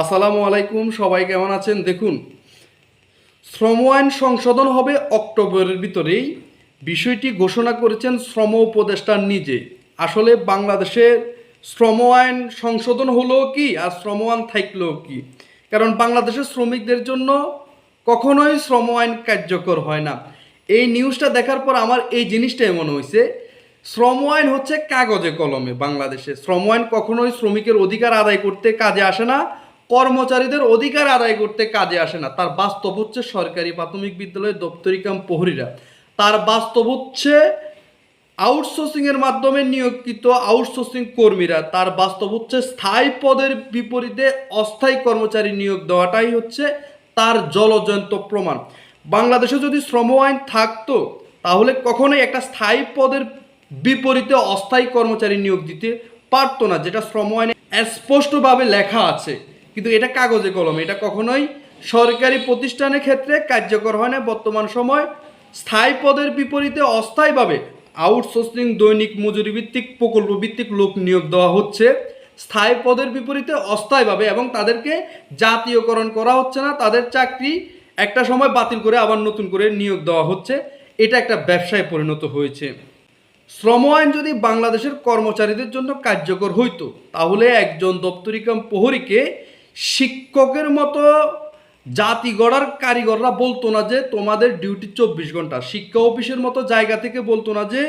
আসসালামু আলাইকুম, সবাই কেমন আছেন? দেখুন, শ্রম আইন সংশোধন হবে অক্টোবরের ভিতরেই। বিষয়টি ঘোষণা করেছেন শ্রম উপদেষ্টা নিজে। আসলে বাংলাদেশের শ্রম আইন সংশোধন হলো কি আর শ্রম আইন থাকল কি? কারণ বাংলাদেশের শ্রমিকদের জন্য কখনোই শ্রম আইন কার্যকর হয় না। এই নিউজটা দেখার পর আমার এই জিনিসটাই মনে হয়েছে, শ্রম আইন হচ্ছে কাগজে কলমে বাংলাদেশে। শ্রম আইন কখনোই শ্রমিকের অধিকার আদায় করতে কাজে আসে না। কর্মচারীদের অধিকার আদায় করতে কাজে আসে না। তার বাস্তব হচ্ছে সরকারি প্রাথমিক বিদ্যালয়ের দপ্তরিকাম প্রহরীরা। তার বাস্তব হচ্ছে আউটসোর্সিং এর মাধ্যমে নিয়োগকৃত আউটসোর্সিং কর্মীরা। তার বাস্তব হচ্ছে স্থায়ী পদের বিপরীতে অস্থায়ী কর্মচারী নিয়োগ দেওয়াটাই হচ্ছে তার জলজন্ত প্রমাণ। বাংলাদেশে যদি শ্রম আইন থাকতো, তাহলে কখনোই একটা স্থায়ী পদের বিপরীতে অস্থায়ী কর্মচারী নিয়োগ দিতে পারতো না, যেটা শ্রম আইনে স্পষ্টভাবে লেখা আছে। কিন্তু এটা কাগজে কলমে, এটা কখনোই সরকারি প্রতিষ্ঠানের ক্ষেত্রে কার্যকর হয় না। বর্তমান সময় স্থায়ী পদের বিপরীতে অস্থায়ীভাবে আউটসোর্সিং দৈনিক মজুরি ভিত্তিক প্রকল্প ভিত্তিক লোক নিয়োগ দেওয়া হচ্ছে। স্থায়ী পদের বিপরীতে অস্থায়ীভাবে এবং তাদেরকে জাতীয়করণ করা হচ্ছে না। তাদের চাকরি একটা সময় বাতিল করে আবার নতুন করে নিয়োগ দেওয়া হচ্ছে। এটা একটা ব্যবসায় পরিণত হয়েছে। শ্রম আইন যদি বাংলাদেশের কর্মচারীদের জন্য কার্যকর হইতো, তাহলে একজন দপ্তরিকাম প্রহরীকে শিক্ষকের মতো জাতি গড়ার কারিগররা বলতো না যে তোমাদের ডিউটি চব্বিশ ঘণ্টা। শিক্ষা অফিসের মতো জায়গা থেকে বলতো না যে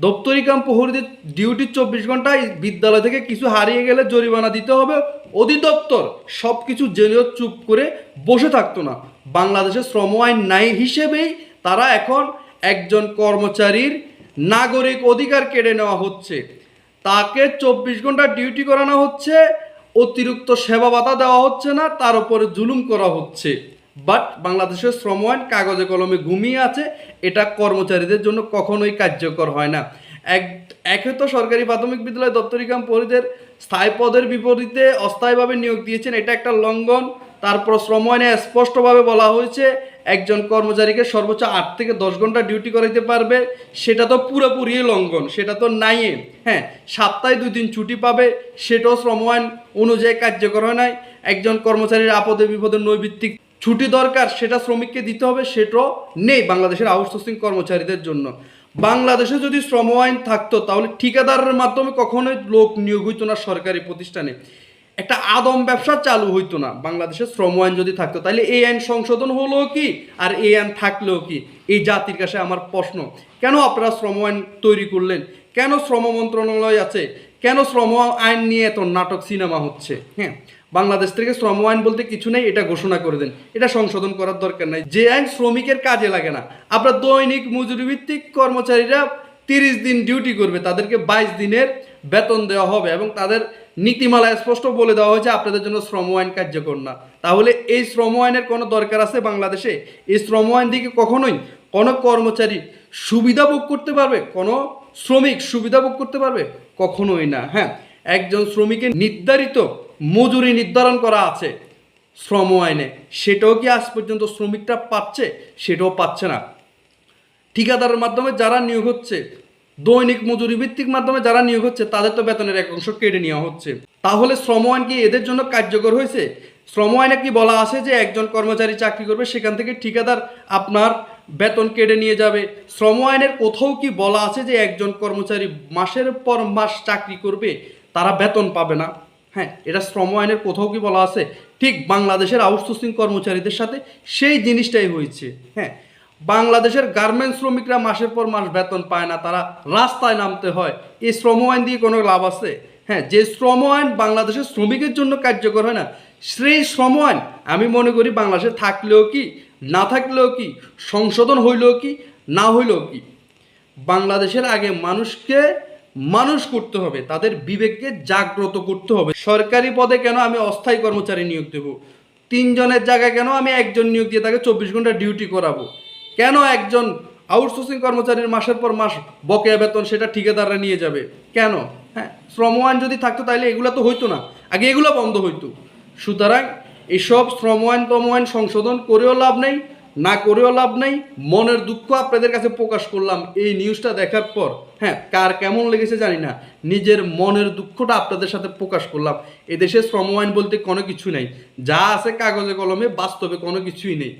দপ্তরিকাম প্রহরীদের ডিউটি চব্বিশ ঘন্টায় বিদ্যালয় থেকে কিছু হারিয়ে গেলে জরিমানা দিতে হবে। অধিদপ্তর সব কিছু জেনেও চুপ করে বসে থাকতো না। বাংলাদেশের শ্রম আইন নাই হিসেবেই তারা এখন একজন কর্মচারীর নাগরিক অধিকার কেড়ে নেওয়া হচ্ছে। তাকে চব্বিশ ঘণ্টা ডিউটি করানো হচ্ছে। অতিরিক্ত সেবা ভাতা দেওয়া হচ্ছে না, তার উপরে জুলুম করা হচ্ছে। বাট বাংলাদেশের শ্রম আইন কাগজে কলমে ঘুমিয়ে আছে, এটা কর্মচারীদের জন্য কখনোই কার্যকর হয় না। এক, একে তো সরকারি প্রাথমিক বিদ্যালয় দপ্তরিকাম পরিদের স্থায়ী পদের বিপরীতে অস্থায়ীভাবে নিয়োগ দিয়েছেন, এটা একটা লঙ্ঘন। তারপর শ্রম আইনে স্পষ্টভাবে বলা হয়েছে একজন কর্মচারীকে সর্বোচ্চ আট থেকে দশ ঘণ্টা ডিউটি করাইতে পারবে, সেটা তো পুরোপুরি লঙ্ঘন, সেটা তো নাইয়ে হ্যাঁ সপ্তাহে দুই দিন ছুটি পাবে, সেটাও শ্রম আইন অনুযায়ী কার্যকর হয় নাই। একজন কর্মচারীর আপদে বিপদে নৈভিত্তিক ছুটি দরকার, সেটা শ্রমিককে দিতে হবে, সেটাও নেই বাংলাদেশের আউটসোর্সিং কর্মচারীদের জন্য। বাংলাদেশে যদি শ্রম আইন থাকতো, তাহলে ঠিকাদারের মাধ্যমে কখনোই লোক নিয়োগ হইতো না সরকারি প্রতিষ্ঠানে। একটা আদম ব্যবসা চালু হইতো না। বাংলাদেশের শ্রম আইন যদি থাকতো তাহলে এই আইন সংশোধন হলো কি? আর এই আইন থাকলেও কি? এই জাতির কাছে আমার প্রশ্ন, কেন আপনারা শ্রম আইন তৈরি করলেন? কেন শ্রম মন্ত্রণালয় আছে? কেন শ্রম আইন নিয়ে এত নাটক সিনেমা হচ্ছে? হ্যাঁ বাংলাদেশ থেকে শ্রম আইন বলতে কিছু নেই, এটা ঘোষণা করে দেন। এটা সংশোধন করার দরকার নাই। যে আইন শ্রমিকের কাজে লাগে না, আপনার দৈনিক মজুরি ভিত্তিক কর্মচারীরা তিরিশ দিন ডিউটি করবে, তাদেরকে বাইশ দিনের বেতন দেওয়া হবে এবং তাদের নীতিমালায় স্পষ্ট বলে দেওয়া হয়েছে, আপনাদের জন্য শ্রম আইন কার্যকর না। তাহলে এই শ্রম আইনের কোনো দরকার আছে বাংলাদেশে? এই শ্রম আইন দিকে কখনোই কোনো কর্মচারী সুবিধা ভোগ করতে পারবে? কোনো শ্রমিক সুবিধা ভোগ করতে পারবে? কখনোই না। হ্যাঁ একজন শ্রমিকের নির্ধারিত মজুরি নির্ধারণ করা আছে শ্রম আইনে। সেটাও কি আজ পর্যন্ত শ্রমিকরা পাচ্ছে? সেটাও পাচ্ছে না। ঠিকাদারের মাধ্যমে যারা নিয়োগ হচ্ছে দৈনিক মজুরি ভিত্তিক মাধ্যমে যারা নিয়োগ হচ্ছে, তাদের তো বেতনের এক অংশ কেটে নেওয়া হচ্ছে। তাহলে শ্রম আইন কি এদের জন্য কার্যকর হয়েছে? শ্রম আইনে কি বলা আছে যে একজন কর্মচারী চাকরি করবে, সেখান থেকে ঠিকাদার আপনার বেতন কেটে নিয়ে যাবে? শ্রম আইনের কোথাও কি বলা আছে যে একজন কর্মচারী মাসের পর মাস চাকরি করবে, তারা বেতন পাবে না? হ্যাঁ এটা শ্রম আইনের কোথাও কি বলা আছে? ঠিক বাংলাদেশের আউটসোর্সিং কর্মচারীদের সাথে সেই জিনিসটাই হয়েছে। হ্যাঁ বাংলাদেশের গার্মেন্টস শ্রমিকরা মাসের পর মাস বেতন পায় না, তারা রাস্তায় নামতে হয়। এই শ্রম আইন দিয়ে কোনো লাভ আছে? হ্যাঁ যে শ্রম আইন বাংলাদেশের শ্রমিকের জন্য কার্যকর হয় না, সেই শ্রম আইন আমি মনে করি বাংলাদেশে থাকলেও কি, না থাকলেও কি, সংশোধন হইলেও কি, না হইলেও কি, বাংলাদেশের আগে মানুষকে মানুষ করতে হবে, তাদের বিবেককে জাগ্রত করতে হবে। সরকারি পদে কেন আমি অস্থায়ী কর্মচারী নিয়োগ দেব? তিনজনের জায়গায় কেন আমি একজন নিয়োগ দিয়ে তাকে চব্বিশ ঘণ্টা ডিউটি করাবো? কেন একজন আউটসোর্সিং কর্মচারীর মাসের পর মাস বকেয়া বেতন সেটা ঠিকাদাররা নিয়ে যাবে? কেন? হ্যাঁ শ্রম আইন যদি থাকতো তাহলে এগুলো তো হইতো না। আগে এগুলো বন্ধ হইতো। সুতরাং এসব শ্রম আইন তম আইন সংশোধন করেও লাভ নেই, না করেও লাভ নেই, মনের দুঃখ আপনাদের কাছে প্রকাশ করলাম এই নিউজটা দেখার পর। হ্যাঁ কার কেমন লেগেছে জানি না। নিজের মনের দুঃখটা আপনাদের সাথে প্রকাশ করলাম। এদেশে শ্রম আইন বলতে কোনো কিছু নেই। যা আছে কাগজে কলমে বাস্তবে কোনো কিছুই নেই।